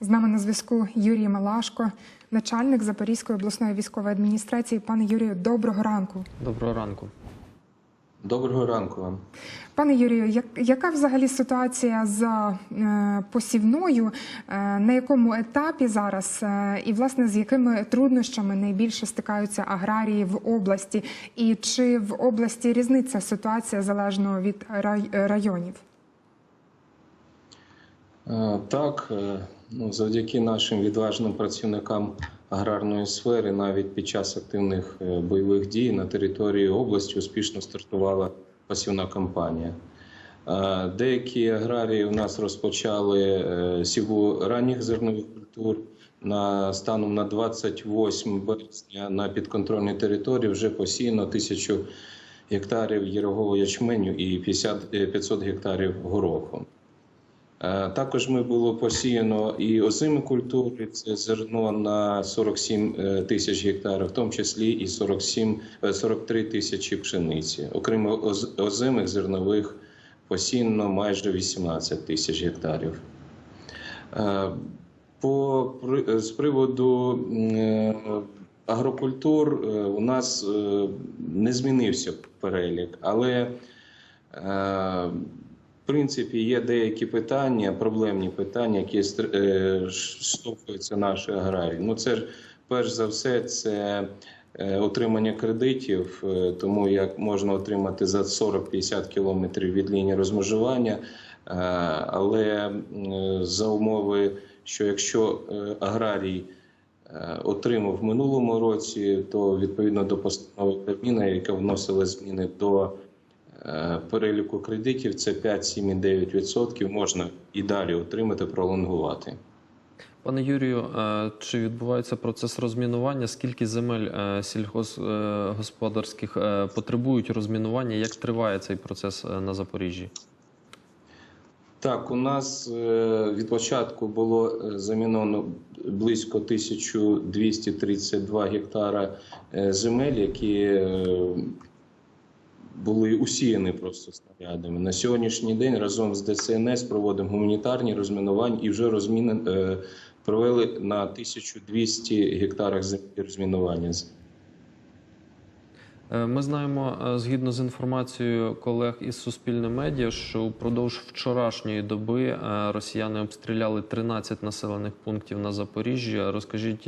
З нами на зв'язку Юрій Малашко, начальник Запорізької обласної військової адміністрації. Пане Юрію, доброго ранку. Доброго ранку. Доброго ранку вам. Пане Юрію, як, яка взагалі ситуація з е, посівною? Е, на якому етапі зараз? Е, і власне з якими труднощами найбільше стикаються аграрії в області? І чи в області різниця ситуація залежно від рай, районів? Е, Так, е, ну, завдяки нашим відважним працівникам аграрної сфери, навіть під час активних е, бойових дій на території області успішно стартувала посівна кампанія. Деякі аграрії у нас розпочали сіву ранніх зернових культур. На станом на 28 березня на підконтрольній території вже посіяно тисячу гектарів ярового ячменю і 50, е, 500 гектарів гороху. Е, Також ми було посіяно і озими культури, це зерно на 47 е, тисяч гектарів, в тому числі і 47, е, 43 тисячі пшениці. Окрім оз- озимих зернових посіяно майже 18 тисяч гектарів. Е, По, з приводу е, агрокультур е, у нас е, не змінився перелік, але е, принципі є деякі питання, проблемні питання, які е, штовхуються наші аграрії. Ну це ж перш за все, це е, отримання кредитів, е, тому як можна отримати за 40-50 кілометрів від лінії розмежування. Але за умови, що якщо аграрій отримав в минулому році, то відповідно до постанови Кабміна, яка вносила зміни до переліку кредитів, це 5-7,9% можна і далі отримати, пролонгувати. Пане Юрію, е, чи відбувається процес розмінування? Скільки земель е, сільгосподарських е, потребують розмінування? Як триває цей процес е, на Запоріжжі? Так, у нас е, від початку було е, заміновано близько 1232 гектара е, земель, які е, були усіяні просто снарядами. На сьогоднішній день разом з ДСНС проводимо гуманітарні розмінування і вже розміни е, провели на 1200 гектарах землі розмінування. Е, Ми знаємо, е, згідно з інформацією колег із Суспільне медіа, що упродовж вчорашньої доби е, росіяни обстріляли 13 населених пунктів на Запоріжжі. Розкажіть,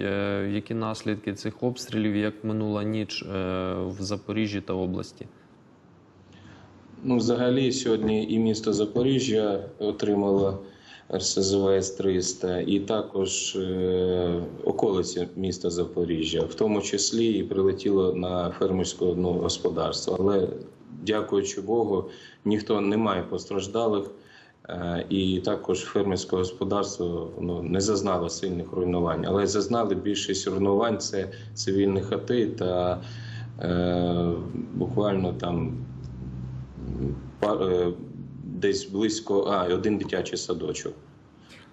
які наслідки цих обстрілів, як минула ніч в Запоріжжі та області? Ну, взагалі, сьогодні і місто Запоріжжя отримало РСЗВ С-300, і також е, околиці міста Запоріжжя, в тому числі і прилетіло на фермерське ну, господарство. Але дякуючи Богу, ніхто не має постраждалих. Е, І також фермерське господарство ну, не зазнало сильних руйнувань, але зазнали більшість руйнувань це цивільні хати та е, буквально там десь близько, а, один дитячий садочок.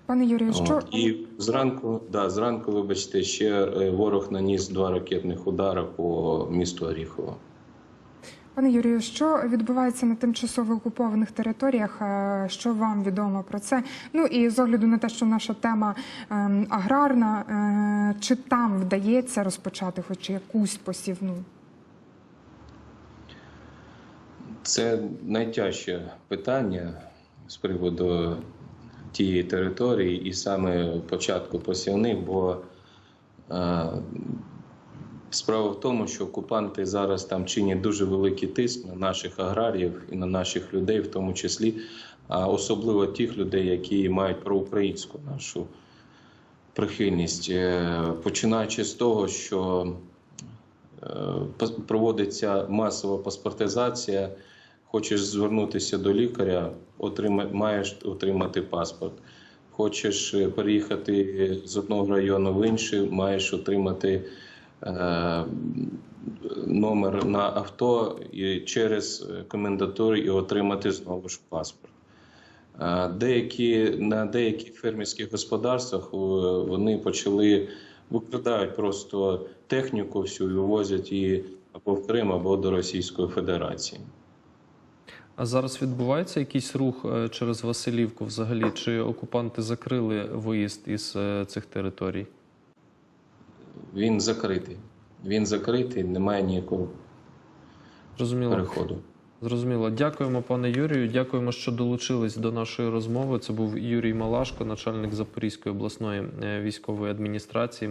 Пане Юрію, що От. І зранку, да, зранку, вибачте, ще е, ворог наніс два ракетних удари по місту Оріхово. Пане Юрію, що відбувається на тимчасово окупованих територіях? Е, Що вам відомо про це? Ну і з огляду на те, що наша тема ем, аграрна, е, чи там вдається розпочати хоч якусь посівну? Це найтяжче питання з приводу тієї території і саме початку посівних, бо е, справа в тому, що окупанти зараз там чинять дуже великий тиск на наших аграріїв і на наших людей, в тому числі, а особливо тих людей, які мають проукраїнську нашу прихильність, Е, починаючи з того, що е, проводиться масова паспортизація. Хочеш звернутися до лікаря, отрима, маєш отримати паспорт. Хочеш е, переїхати з одного району в інший, маєш отримати е, номер на авто і через комендатуру і отримати знову ж паспорт. Е, Деякі на деяких фермерських господарствах е, вони почали викрадають просто техніку всю вивозять її або в Крим, або до Російської Федерації. А зараз відбувається якийсь рух е, через Василівку взагалі? Чи окупанти закрили виїзд із е, цих територій? Він закритий. Він закритий, немає ніякого Зрозуміло. переходу. Зрозуміло. Дякуємо, пане Юрію. Дякуємо, що долучились до нашої розмови. Це був Юрій Малашко, начальник Запорізької обласної е, військової адміністрації.